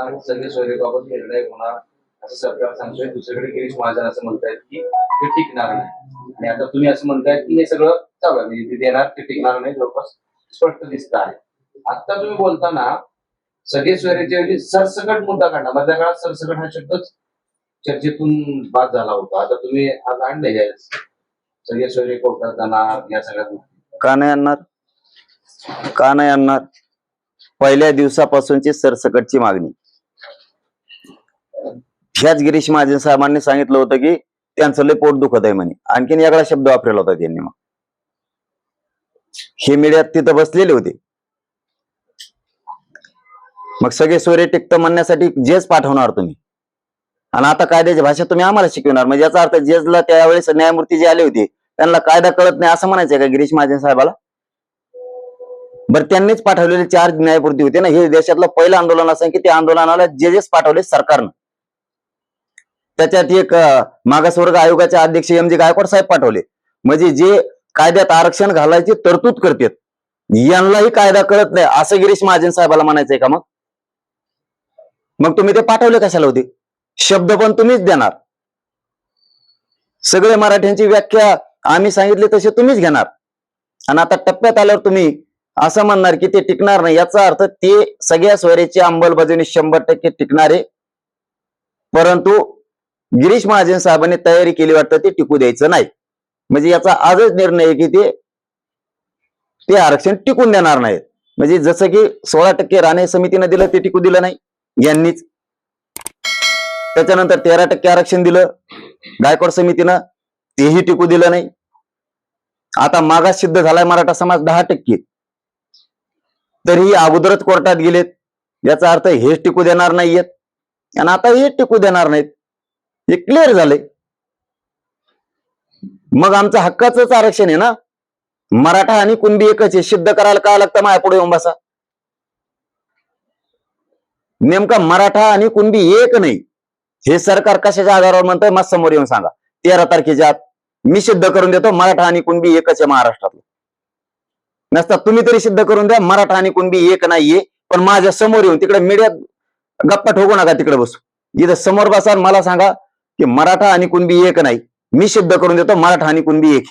हा सगळे सोयरेबाबत निर्णय होणार असं सरकार सांगतोय दुसरीकडे गिरीश महाजन असं म्हणतायत की ते टिकणार नाही. आणि आता तुम्ही असं म्हणतायत की हे सगळं चालू आहे. म्हणजे देणार ते टिकणार नाही जवळपास स्पष्ट दिसत आहे. आता तुम्ही बोलताना सगळे सोयरेच्या वेळी सरसकट मुद्दा काढला. मधल्या काळात सरसकट हा शब्दच चर्चेतून बाद झाला होता. आता तुम्ही आज आणले सगळे सोयरे कोर्टात जाणार या सगळ्या गोष्टी. का नाही आणणार? का नाही आणणार? पहिल्या दिवसापासूनची सरसकटची मागणी. ह्याच गिरीश महाजन साहेबांनी सांगितलं होतं की त्यांचं लय पोट दुखत आहे म्हणे. आणखीन वेगळा शब्द वापरला होता त्यांनी मग. हे मीडियात तिथं बसलेले होते. मग सगळे सोयरे टिकत म्हणण्यासाठी जेज पाठवणार तुम्ही. आणि आता कायद्याची भाषा तुम्ही आम्हाला शिकवणार. म्हणजे याचा अर्थ जेजला त्यावेळेस न्यायमूर्ती जे आले होते त्यांना कायदा कळत नाही असं म्हणायचंय का गिरीश महाजन साहेबाला? बरं त्यांनीच पाठवलेले चार न्यायपूर्ती होते ना. हे देशातलं पहिलं आंदोलन असं की त्या आंदोलनाला जजेस पाठवले सरकारनं. त्याच्यात एक मागासवर्ग आयोगाचे अध्यक्ष एम जी गायकवाड साहेब पाठवले. म्हणजे जे कायद्यात आरक्षण घालायची तरतूद करतात. यांनाही कायदा कळत नाही. असं गिरीश महाजन साहेबाला म्हणायचंय का मग? मग तुम्ही ते पाठवले कशाला होते? शब्द पण तुम्हीच देणार. सगळे मराठ्यांची व्याख्या आम्ही सांगितले तसे तुम्हीच घेणार. आणि आता टप्प्यात आल्यावर तुम्ही असं म्हणणार की ते टिकणार नाही. याचा अर्थ ते सगळ्या स्वरेची अंमलबजावणी शंभर टक्के टिकणारे. परंतु गिरीश महाजन साहेबांनी तयारी केली वाटतं ते टिकू द्यायचं नाही. म्हणजे याचा आजच निर्णय आहे की ते ते आरक्षण टिकून देणार नाहीत. म्हणजे जसं की सोळा टक्के राणे समितीनं दिलं ते टिकू दिलं नाही. यांनीच. त्याच्यानंतर तेरा टक्के आरक्षण दिलं. गायकवाड समितीनं तेही टिकू दिलं नाही. आता मागास सिद्ध झालाय मराठा समाज दहा टक्के. तरीही अगोदरच कोर्टात गेलेत. याचा अर्थ हेच टिकू देणार नाहीयेत. आणि आता हे टिकू देणार नाहीत. हे क्लिअर झालंय मग आमचं हक्काचंच आरक्षण आहे ना? मराठा आणि कुणबी एकच आहे. सिद्ध करायला काय लागतं माझ्या पुढे येऊन बसा? नेमका मराठा आणि कुणबी एक नाही. हे सरकार कशाच्या आधारावर म्हणतंय मग समोर येऊन सांगा. तेरा तारखेच्या आत मी सिद्ध करून देतो मराठा आणि कुणबी एकच आहे महाराष्ट्रातलं. नसता तुम्ही तरी सिद्ध करून द्या मराठा आणि कुणबी एक नाहीये. पण माझ्यासमोर येऊन तिकडे मीडियात गप्पा ठोकू नका तिकडे बसू. इथं समोर बसा आणि मला सांगा की मराठा आणि कुणबी एक नाही. मी सिद्ध करून देतो मराठा आणि कुणबी एक.